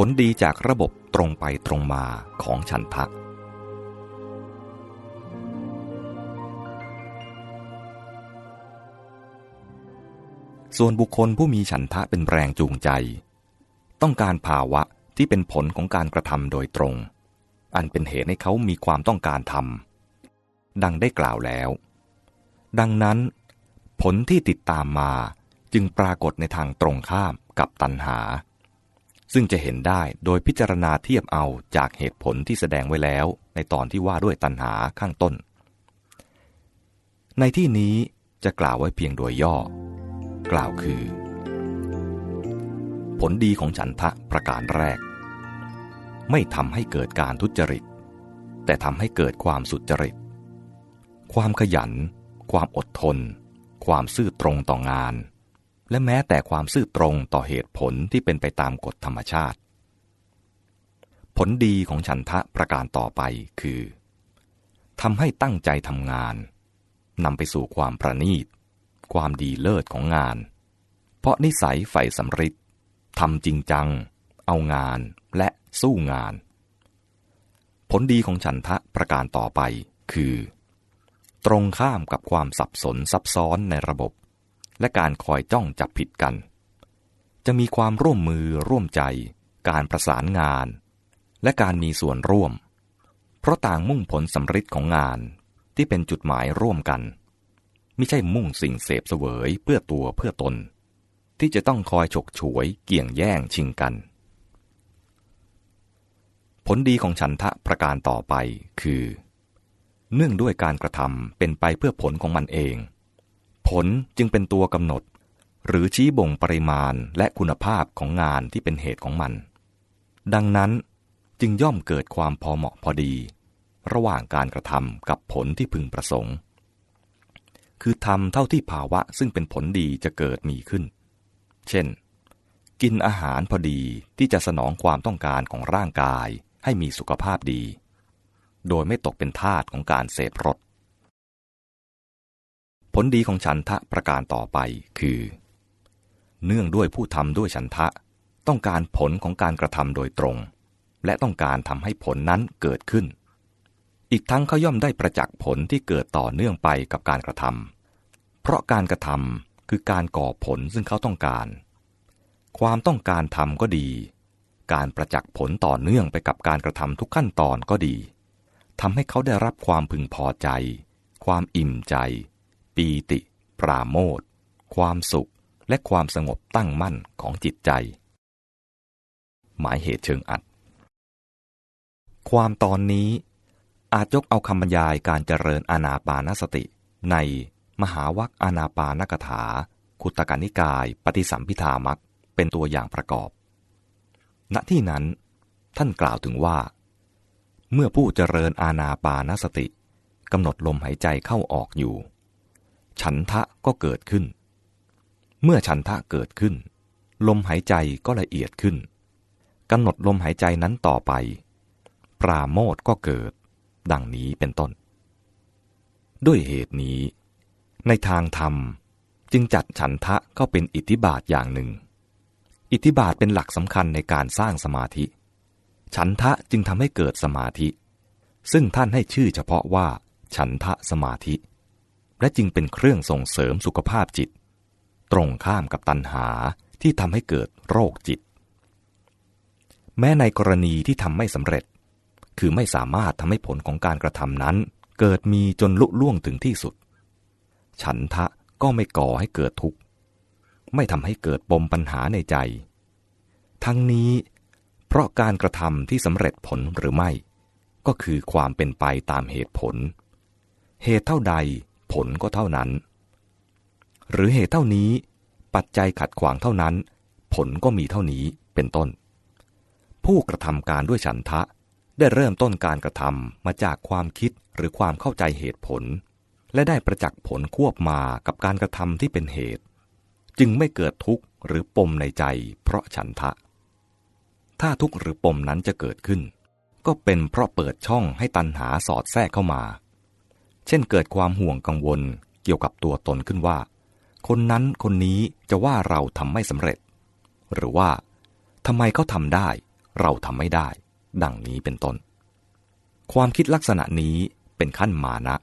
ผลดีจากระบบตรงไปตรงมาของฉันทะ ส่วนบุคคลผู้มีฉันทะเป็นแรงจูงใจ ต้องการภาวะที่เป็นผลของการกระทำโดยตรง อันเป็นเหตุให้เขามีความต้องการทำดังได้กล่าวแล้ว ดังนั้น ผลที่ติดตามมาจึงปรากฏในทางตรงข้ามกับตัณหา ซึ่งจะเห็นได้โดยพิจารณาเทียบเอาจากเหตุผลที่แสดงไว้แล้ว ในตอนที่ว่าด้วยตัณหาข้างต้น ในที่นี้จะกล่าวไว้เพียงโดยย่อ กล่าวคือ ผลดีของฉันทะประการแรก ไม่ทำให้เกิดการทุจริต แต่ทำให้เกิดความสุจริต ความขยัน ความอดทน ความซื่อตรงต่องาน และแม้แต่ความซื่อตรงต่อเหตุผลที่เป็นไปตามกฎธรรมชาติ ผลดีของฉันทะประการต่อไปคือทำให้ตั้งใจทำงานนำไปสู่ความประณีต ความดีเลิศของงาน เพราะนิสัยใฝ่สำริดทำจริงจัง เอางานและสู้งาน ผลดีของฉันทะประการต่อไปคือ ตรงข้ามกับความสับสนซับซ้อนในระบบ และการคอยจ้องจับผิดกัน จะมีความร่วมมือร่วมใจ การประสานงาน และการมีส่วนร่วม เพราะต่างมุ่งผลสำริดของงานที่เป็นจุดหมายร่วมกัน ไม่ใช่มุ่งสิ่งเสพเสวยเพื่อตัวเพื่อตน ที่จะต้องคอยฉกฉวยเกี่ยงแย่งชิงกัน ผลดีของฉันทะประการต่อไปคือ เนื่องด้วยการกระทำเป็นไปเพื่อผลของมันเอง ผลจึงเป็นตัวกำหนด หรือชี้บ่งปริมาณและคุณภาพของงานที่เป็นเหตุของมัน ดังนั้นจึงย่อมเกิดความพอเหมาะพอดี ระหว่างการกระทำกับผลที่พึงประสงค์ คือทำเท่าที่ภาวะซึ่งเป็นผลดีจะเกิดมีขึ้น เช่น กินอาหารพอดีที่จะสนองความต้องการของร่างกายให้มีสุขภาพดี โดยไม่ตกเป็นทาสของการเสพรส ผลดีของฉันทะประการต่อไปคือ เนื่องด้วยผู้ทำด้วยฉันทะ ต้องการผลของการกระทำโดยตรง และต้องการทำให้ผลนั้นเกิดขึ้น อีกทั้งเขาย่อมได้ประจักษ์ผลที่เกิดต่อเนื่องไปกับการกระทำเพราะการกระทำคือการก่อผลซึ่งเขาต้องการ ความต้องการทำก็ดี การประจักษ์ผลต่อเนื่องไปกับการกระทำทุกขั้นตอนก็ดีทำให้เขาได้รับความพึงพอใจ ความอิ่มใจ ปีติ ปราโมทความสุขและความสงบตั้งมั่นของจิตใจ หมายเหตุเชิงอัด ความตอนนี้อาจยกเอาคำบรรยายการเจริญอานาปานสติ ในมหาวัคอานาปานกถา คุตกานิกาย ปฏิสัมพิธามักเป็นตัวอย่างประกอบ ณที่นั้น ท่านกล่าวถึงว่า เมื่อผู้เจริญอาณาปานสติกำหนดลมหายใจเข้าออกอยู่ ฉันทะก็เกิดขึ้น เมื่อฉันทะเกิดขึ้น ลมหายใจก็ละเอียดขึ้นกำหนดลมหายใจนั้นต่อไป ปราโมทก็เกิด ดังนี้เป็นต้น ด้วยเหตุนี้ ในทางธรรมจึงจัดฉันทะก็เป็นอิทธิบาทอย่างหนึ่ง อิทธิบาทเป็นหลักสำคัญในการสร้างสมาธิ ฉันทะจึงทำให้เกิดสมาธิ ซึ่งท่านให้ชื่อเฉพาะว่า ฉันทะสมาธิ และจึงเป็นเครื่องส่งเสริมสุขภาพจิต ตรงข้ามกับตัณหาที่ทำให้เกิดโรคจิต แม้ในกรณีที่ทำไม่สำเร็จ คือไม่สามารถทำให้ผลของการกระทำนั้น เกิดมีจนลุล่วงถึงที่สุด ฉันทะก็ไม่ก่อให้เกิดทุกข์ ไม่ทำให้เกิดปมปัญหาในใจ ทั้งนี้ เพราะการกระทำที่สำเร็จผลหรือไม่ ก็คือความเป็นไปตามเหตุผล เหตุเท่าใด ผลก็เท่านั้น หรือเหตุเท่านี้ ปัจจัยขัดขวางเท่านั้น ผลก็มีเท่านี้เป็นต้น ผู้กระทำการด้วยฉันทะได้เริ่มต้นการกระทำมาจากความคิดหรือความเข้าใจเหตุผล และได้ประจักษ์ผลควบมากับการกระทำที่เป็นเหตุ จึงไม่เกิดทุกข์หรือปมในใจ เพราะฉันทะ ถ้าทุกข์หรือปมนั้นจะเกิดขึ้น ก็เป็นเพราะเปิดช่องให้ตัณหาสอดแทรกเข้ามา เช่นเกิดความห่วงกังวลเกี่ยวกับตัวตนขึ้นว่า คนนั้นคนนี้จะว่าเราทำไม่สำเร็จ หรือว่าทำไมเขาทำได้ เราทำไม่ได้ ดังนี้เป็นต้น ความคิดลักษณะนี้เป็นขั้นมานะ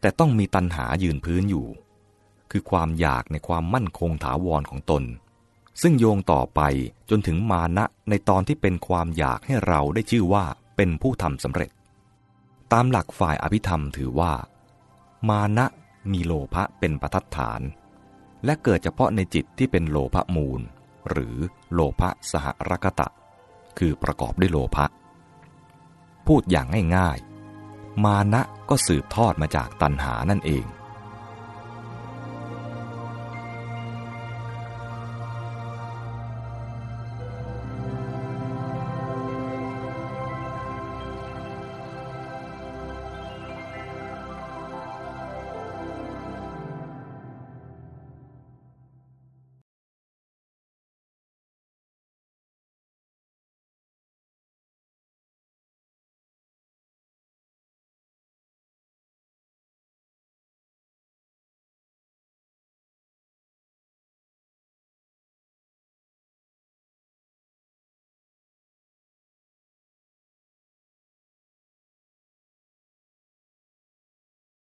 แต่ต้องมีตัณหายืนพื้นอยู่ คือความอยากในความมั่นคงถาวรของตน ซึ่งโยงต่อไปจนถึงมานะในตอนที่เป็นความอยากให้เราได้ชื่อว่าเป็นผู้ทำสำเร็จ ตามหลักฝ่ายอภิธรรมถือว่า มานะมีโลภะเป็นประทัดฐาน และเกิดเฉพาะในจิตที่เป็นโลภะมูล หรือโลภะสหรกตะ คือประกอบด้วยโลภะพูดอย่างง่ายๆ มานะก็สืบทอดมาจากตัณหานั่นเอง